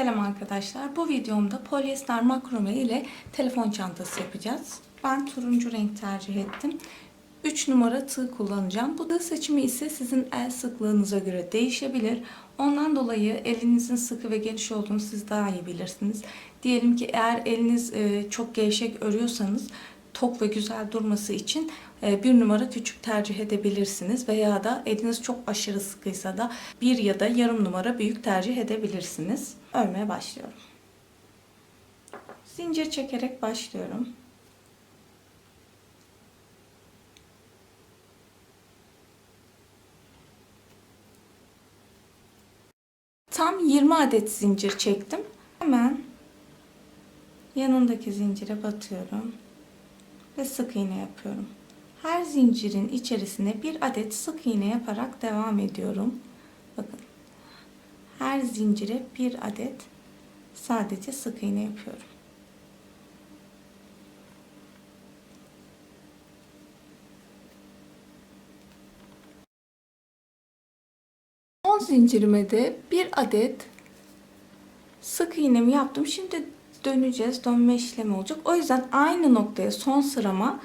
Selam arkadaşlar. Bu videomda polyester makrome ile telefon çantası yapacağız. Ben turuncu renk tercih ettim. 3 numara tığ kullanacağım. Bu tığ seçimi ise sizin el sıklığınıza göre değişebilir. Ondan dolayı elinizin sıkı ve geniş olduğunu siz daha iyi bilirsiniz. Diyelim ki eğer eliniz e, çok gevşek örüyorsanız tok ve güzel durması için e, bir numara küçük tercih edebilirsiniz veya da eliniz çok aşırı sıkıysa da bir ya da yarım numara büyük tercih edebilirsiniz. Örmeye başlıyorum. Zincir çekerek başlıyorum. Tam 20 adet zincir çektim. Hemen yanındaki zincire batıyorum ve sık iğne yapıyorum. Her zincirin içerisine bir adet sık iğne yaparak devam ediyorum. Her zincire bir adet sadece sık iğne yapıyorum. Son zincirime de bir adet sık iğnemi yaptım. Şimdi döneceğiz. Dönme işlemi olacak. O yüzden aynı noktaya son sırama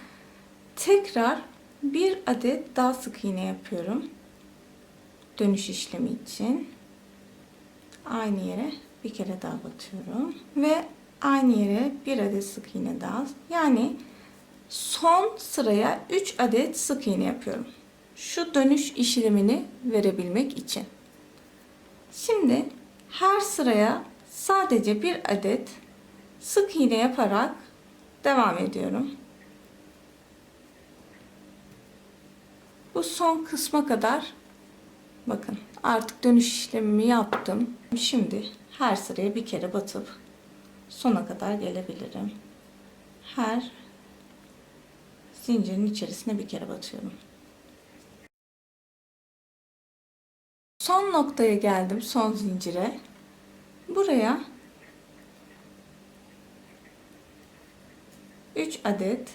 tekrar bir adet daha sık iğne yapıyorum. Dönüş işlemi için. Aynı yere bir kere daha batıyorum. Ve aynı yere bir adet sık iğne daha. Yani son sıraya 3 adet sık iğne yapıyorum. Şu dönüş işlemini verebilmek için. Şimdi her sıraya sadece bir adet sık iğne yaparak devam ediyorum. Bu son kısma kadar bakın artık dönüş işlemimi yaptım. Şimdi her sıraya bir kere batıp sona kadar gelebilirim. Her zincirin içerisine bir kere batıyorum. Son noktaya geldim, son zincire. Buraya 3 adet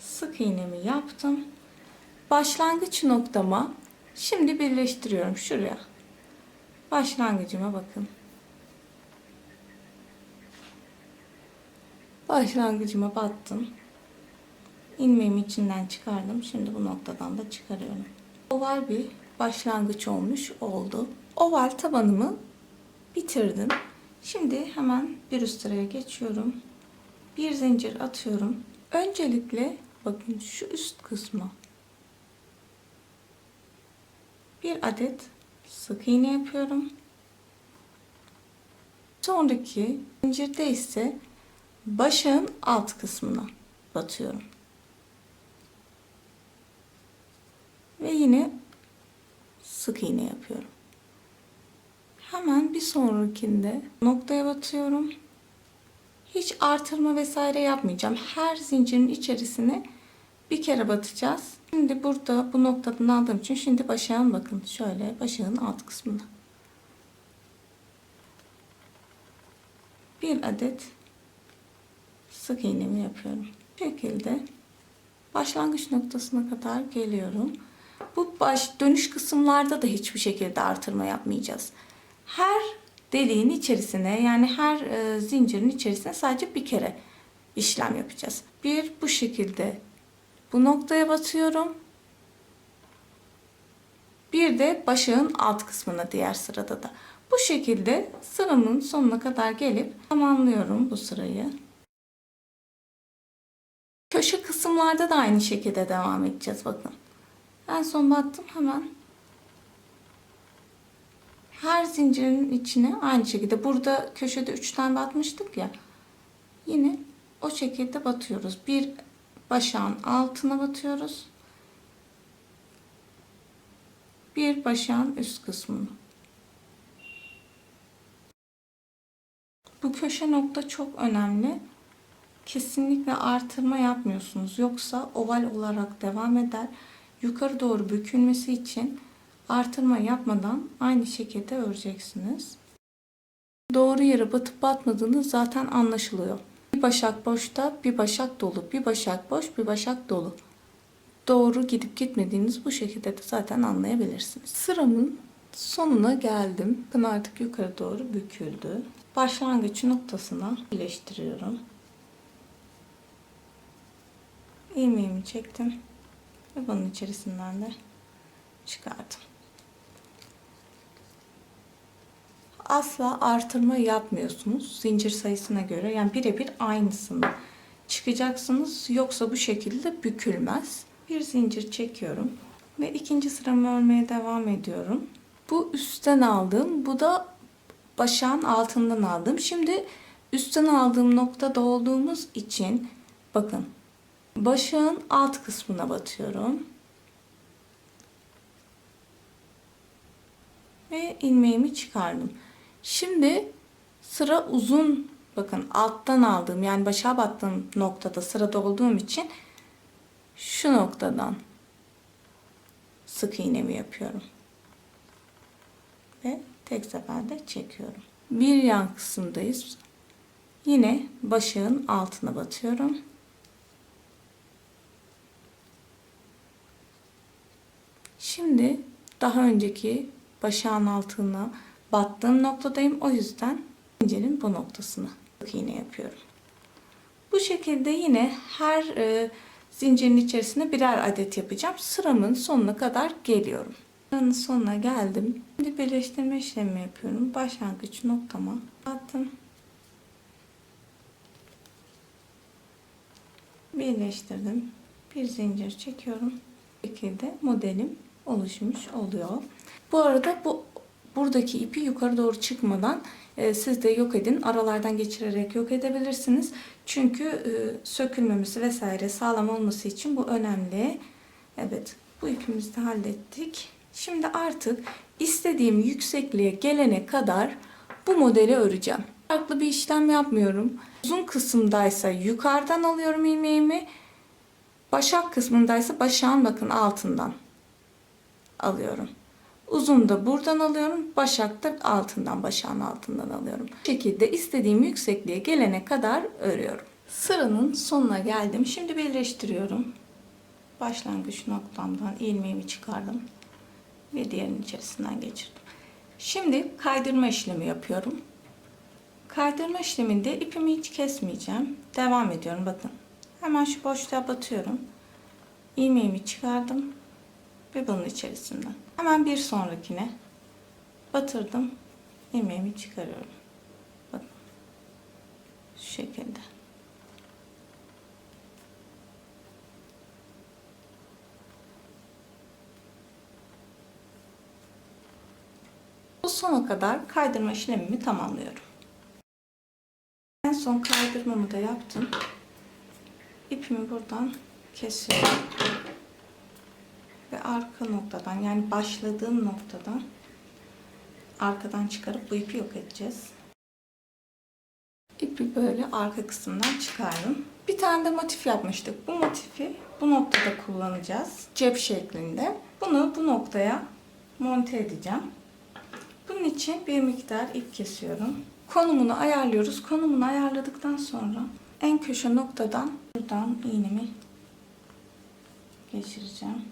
sık iğnemi yaptım. Başlangıç noktama şimdi birleştiriyorum şuraya. Başlangıcıma bakın. Başlangıcıma battım. İlmeğimi içinden çıkardım. Şimdi bu noktadan da çıkarıyorum. Oval bir başlangıç olmuş oldu. Oval tabanımı bitirdim. Şimdi hemen bir üst sıraya geçiyorum. Bir zincir atıyorum. Öncelikle bakın şu üst kısmı bir adet sık iğne yapıyorum. Sonraki zincirde ise başın alt kısmına batıyorum. Ve yine sık iğne yapıyorum. Hemen bir sonrakinde noktaya batıyorum. Hiç artırma vesaire yapmayacağım. Her zincirin içerisine bir kere batacağız. Şimdi burada bu noktadan aldığım için şimdi başağın bakın şöyle başağın alt kısmına. Bir adet sık iğnemi yapıyorum. Bu şekilde başlangıç noktasına kadar geliyorum. Bu baş dönüş kısımlarda da hiçbir şekilde artırma yapmayacağız. Her deliğin içerisine yani her e, zincirin içerisine sadece bir kere işlem yapacağız. Bir bu şekilde bu noktaya batıyorum. Bir de başağın alt kısmına diğer sırada da. Bu şekilde sıramın sonuna kadar gelip tamamlıyorum bu sırayı. Köşe kısımlarda da aynı şekilde devam edeceğiz bakın. En son battım hemen her zincirin içine aynı şekilde burada köşede 3 tane batmıştık ya yine o şekilde batıyoruz bir başağın altına batıyoruz. Bir başağın üst kısmını bu köşe nokta çok önemli. Kesinlikle artırma yapmıyorsunuz. Yoksa oval olarak devam eder. Yukarı doğru bükülmesi için artırma yapmadan aynı şekilde öreceksiniz. Doğru yere batıp batmadığınız zaten anlaşılıyor. Bir başak boşta, bir başak dolu, bir başak boş, bir başak dolu. Doğru gidip gitmediğiniz bu şekilde de zaten anlayabilirsiniz. Sıramın sonuna geldim. Bakın artık yukarı doğru büküldü. Başlangıç noktasına birleştiriyorum. ilmeğimi çektim ve bunun içerisinden de çıkardım. Asla artırma yapmıyorsunuz zincir sayısına göre. Yani birebir aynısını çıkacaksınız. Yoksa bu şekilde bükülmez. Bir zincir çekiyorum ve ikinci sıramı örmeye devam ediyorum. Bu üstten aldığım, bu da başağın altından aldım. Şimdi üstten aldığım noktada olduğumuz için bakın başağın alt kısmına batıyorum. Ve ilmeğimi çıkardım. Şimdi sıra uzun bakın alttan aldığım yani başa battığım noktada sırada olduğum için şu noktadan sık iğnemi yapıyorum. Ve tek seferde çekiyorum. Bir yan kısımdayız. Yine başağın altına batıyorum. Şimdi daha önceki başağın altına battığım noktadayım. O yüzden zincirin bu noktasını sık iğne yapıyorum. Bu şekilde yine her e, zincirin içerisine birer adet yapacağım. Sıramın sonuna kadar geliyorum. Sıranın sonuna geldim. Şimdi birleştirme işlemi yapıyorum. Başlangıç noktama attım. Birleştirdim. Bir zincir çekiyorum. Bu şekilde modelim oluşmuş oluyor. Bu arada bu buradaki ipi yukarı doğru çıkmadan e, siz de yok edin. Aralardan geçirerek yok edebilirsiniz. Çünkü e, sökülmemesi vesaire sağlam olması için bu önemli. Evet bu ipimizi de hallettik. Şimdi artık istediğim yüksekliğe gelene kadar bu modeli öreceğim. Farklı bir işlem yapmıyorum. Uzun kısımdaysa yukarıdan alıyorum ilmeğimi. Başak kısmındaysa başağın bakın altından alıyorum. Uzun da buradan alıyorum. Başak da altından, başağın altından alıyorum. Bu şekilde istediğim yüksekliğe gelene kadar örüyorum. Sıranın sonuna geldim. Şimdi birleştiriyorum. Başlangıç noktamdan ilmeğimi çıkardım. Ve diğerinin içerisinden geçirdim. Şimdi kaydırma işlemi yapıyorum. Kaydırma işleminde ipimi hiç kesmeyeceğim. Devam ediyorum bakın. Hemen şu boşluğa batıyorum. İlmeğimi çıkardım ve bunun içerisinden. Hemen bir sonrakine batırdım. ilmeğimi çıkarıyorum. Bakın. Şu şekilde. Bu sona kadar kaydırma işlemimi tamamlıyorum. En son kaydırmamı da yaptım. İpimi buradan kesiyorum arka noktadan yani başladığım noktadan arkadan çıkarıp bu ipi yok edeceğiz. İpi böyle arka kısımdan çıkardım. Bir tane de motif yapmıştık. Bu motifi bu noktada kullanacağız. Cep şeklinde. Bunu bu noktaya monte edeceğim. Bunun için bir miktar ip kesiyorum. Konumunu ayarlıyoruz. Konumunu ayarladıktan sonra en köşe noktadan buradan iğnemi geçireceğim.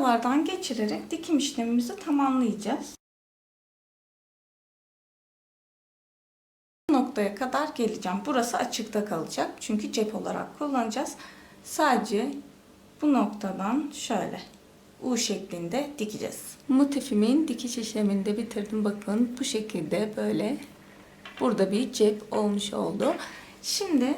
Aralardan geçirerek dikim işlemimizi tamamlayacağız. Bu noktaya kadar geleceğim. Burası açıkta kalacak. Çünkü cep olarak kullanacağız. Sadece bu noktadan şöyle U şeklinde dikeceğiz. Motifimin dikiş işlemini de bitirdim. Bakın bu şekilde böyle burada bir cep olmuş oldu. Şimdi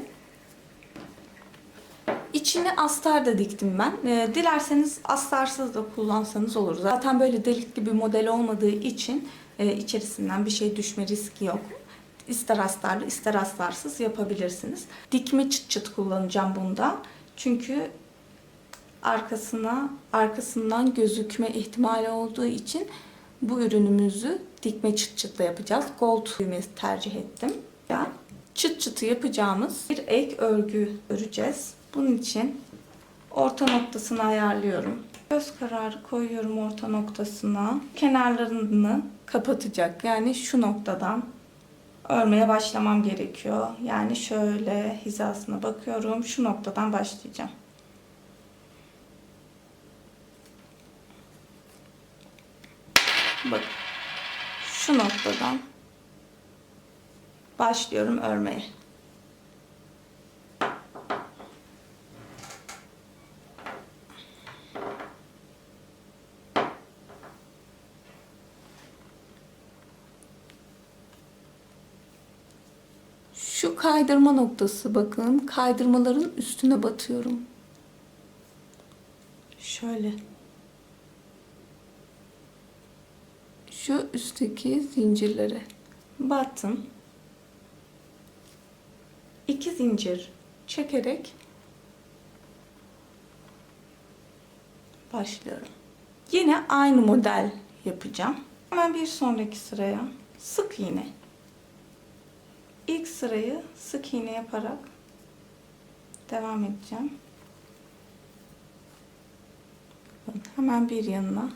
İçine astar da diktim ben. E, dilerseniz astarsız da kullansanız olur. Zaten böyle delik gibi model olmadığı için e, içerisinden bir şey düşme riski yok. İster astarlı ister astarsız yapabilirsiniz. Dikme çıt çıt kullanacağım bunda. Çünkü arkasına arkasından gözükme ihtimali olduğu için bu ürünümüzü dikme çıt çıtla yapacağız. Gold düğmesi tercih ettim. Ya çıt çıtı yapacağımız bir ek örgü öreceğiz. Bunun için orta noktasını ayarlıyorum. Göz kararı koyuyorum orta noktasına. Kenarlarını kapatacak. Yani şu noktadan örmeye başlamam gerekiyor. Yani şöyle hizasına bakıyorum. Şu noktadan başlayacağım. Bak. Şu noktadan başlıyorum örmeye. Şu kaydırma noktası bakın. Kaydırmaların üstüne batıyorum. Şöyle. Şu üstteki zincirlere battım. İki zincir çekerek başlıyorum. Yine aynı model yapacağım. Hemen bir sonraki sıraya sık iğne. İlk sırayı sık iğne yaparak devam edeceğim. Hemen bir yanına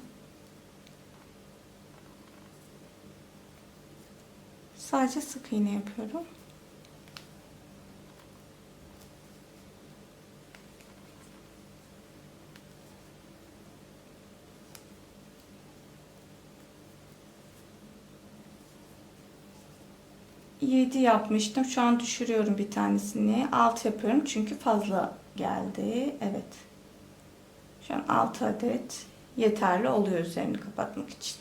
sadece sık iğne yapıyorum. Yedi yapmıştım. Şu an düşürüyorum bir tanesini. Alt yapıyorum çünkü fazla geldi. Evet. Şu an 6 adet yeterli oluyor üzerini kapatmak için.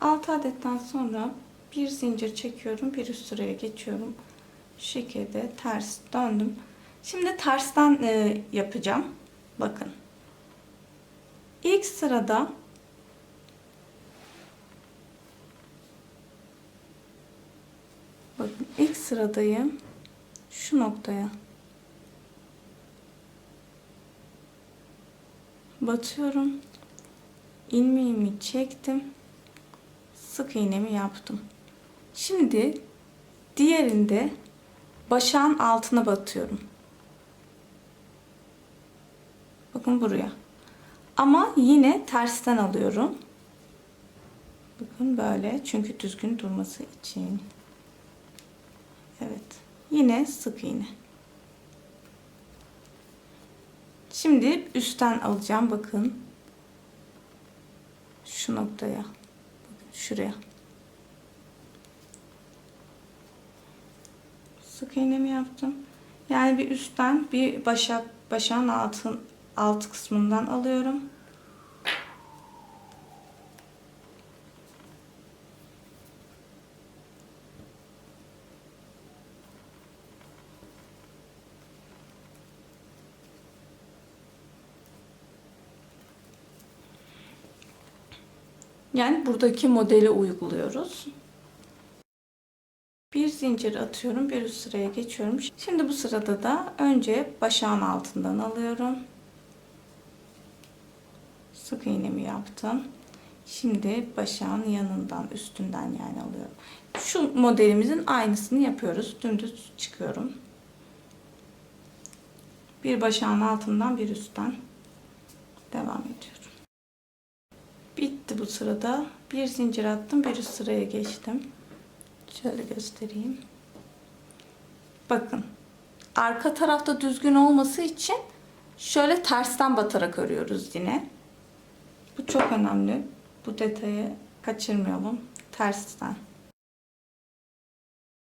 6 adetten sonra bir zincir çekiyorum. Bir üst sıraya geçiyorum. Şu şekilde ters döndüm. Şimdi tersten e, yapacağım. Bakın. İlk sırada Bakın ilk sıradayım. Şu noktaya. Batıyorum. ilmeğimi çektim. Sık iğnemi yaptım. Şimdi diğerinde başağın altına batıyorum. Bakın buraya. Ama yine tersten alıyorum. Bakın böyle. Çünkü düzgün durması için. Yine sık iğne. Şimdi üstten alacağım. Bakın. Şu noktaya. Şuraya. Sık iğnemi yaptım. Yani bir üstten bir başak başağın altın alt kısmından alıyorum. Yani buradaki modeli uyguluyoruz. Bir zincir atıyorum, bir üst sıraya geçiyorum. Şimdi bu sırada da önce başağın altından alıyorum. Sık iğnemi yaptım. Şimdi başağın yanından, üstünden yani alıyorum. Şu modelimizin aynısını yapıyoruz. Dümdüz çıkıyorum. Bir başağın altından, bir üstten devam ediyorum. Bitti bu sırada. Bir zincir attım, bir üst sıraya geçtim. Şöyle göstereyim. Bakın. Arka tarafta düzgün olması için şöyle tersten batarak örüyoruz yine. Bu çok önemli. Bu detayı kaçırmayalım. Tersten.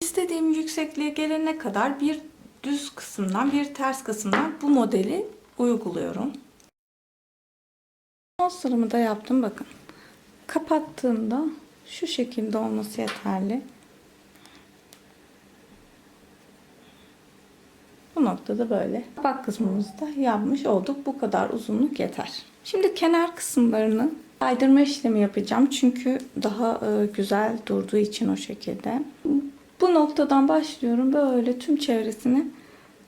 İstediğim yüksekliğe gelene kadar bir düz kısımdan bir ters kısımdan bu modeli uyguluyorum. Son sıramı da yaptım bakın. Kapattığımda şu şekilde olması yeterli. Bu noktada böyle. Kapak kısmımızı da yapmış olduk. Bu kadar uzunluk yeter. Şimdi kenar kısımlarını kaydırma işlemi yapacağım. Çünkü daha e, güzel durduğu için o şekilde. Bu noktadan başlıyorum. Böyle tüm çevresini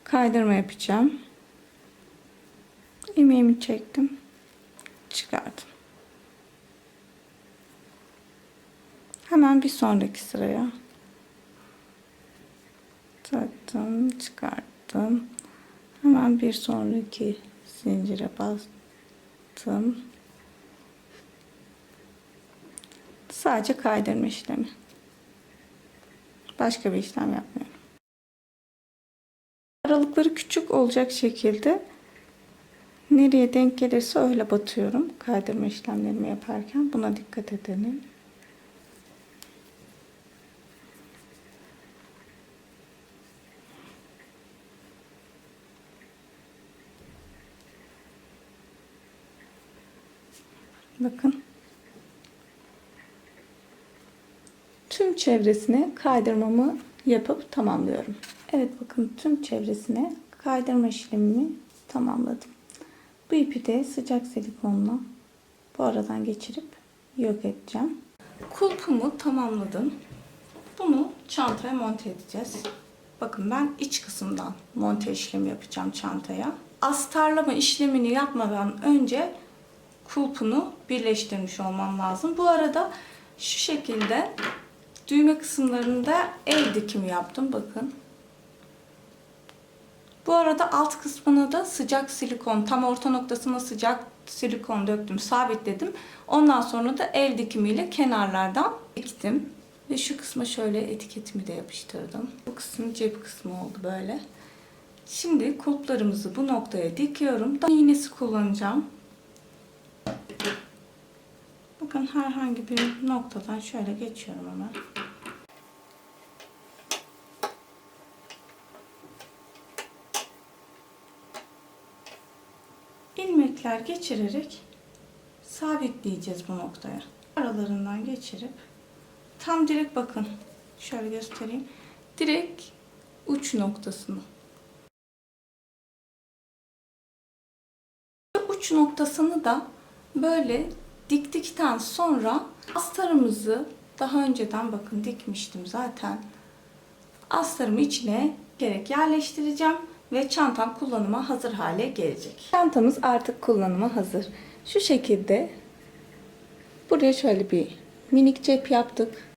kaydırma yapacağım. İlmeğimi çektim. Çıkardım. Hemen bir sonraki sıraya taktım, çıkarttım. Hemen bir sonraki zincire bastım. Sadece kaydırma işlemi. Başka bir işlem yapmıyorum. Aralıkları küçük olacak şekilde nereye denk gelirse öyle batıyorum. Kaydırma işlemlerimi yaparken buna dikkat edelim. Bakın. Tüm çevresine kaydırmamı yapıp tamamlıyorum. Evet bakın tüm çevresine kaydırma işlemimi tamamladım. Bu ipi de sıcak silikonla bu aradan geçirip yok edeceğim. Kulpumu tamamladım. Bunu çantaya monte edeceğiz. Bakın ben iç kısımdan monte işlemi yapacağım çantaya. Astarlama işlemini yapmadan önce kulpunu birleştirmiş olmam lazım. Bu arada şu şekilde düğme kısımlarında el dikimi yaptım. Bakın. Bu arada alt kısmına da sıcak silikon, tam orta noktasına sıcak silikon döktüm, sabitledim. Ondan sonra da el dikimiyle kenarlardan diktim. Ve şu kısma şöyle etiketimi de yapıştırdım. Bu kısım cep kısmı oldu böyle. Şimdi kulplarımızı bu noktaya dikiyorum. Daha iğnesi kullanacağım. Bakın herhangi bir noktadan şöyle geçiyorum hemen. İlmekler geçirerek sabitleyeceğiz bu noktaya. Aralarından geçirip tam direkt bakın şöyle göstereyim. Direkt uç noktasını. Uç noktasını da böyle diktikten sonra astarımızı daha önceden bakın dikmiştim zaten. Astarımı içine gerek yerleştireceğim ve çantam kullanıma hazır hale gelecek. Çantamız artık kullanıma hazır. Şu şekilde buraya şöyle bir minik cep yaptık.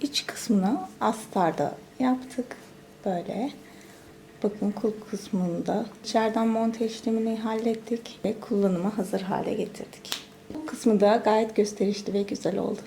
İç kısmına astarda yaptık. Böyle. Bakın kulp kısmında içeriden monte işlemini hallettik ve kullanıma hazır hale getirdik. Bu kısmı da gayet gösterişli ve güzel oldu.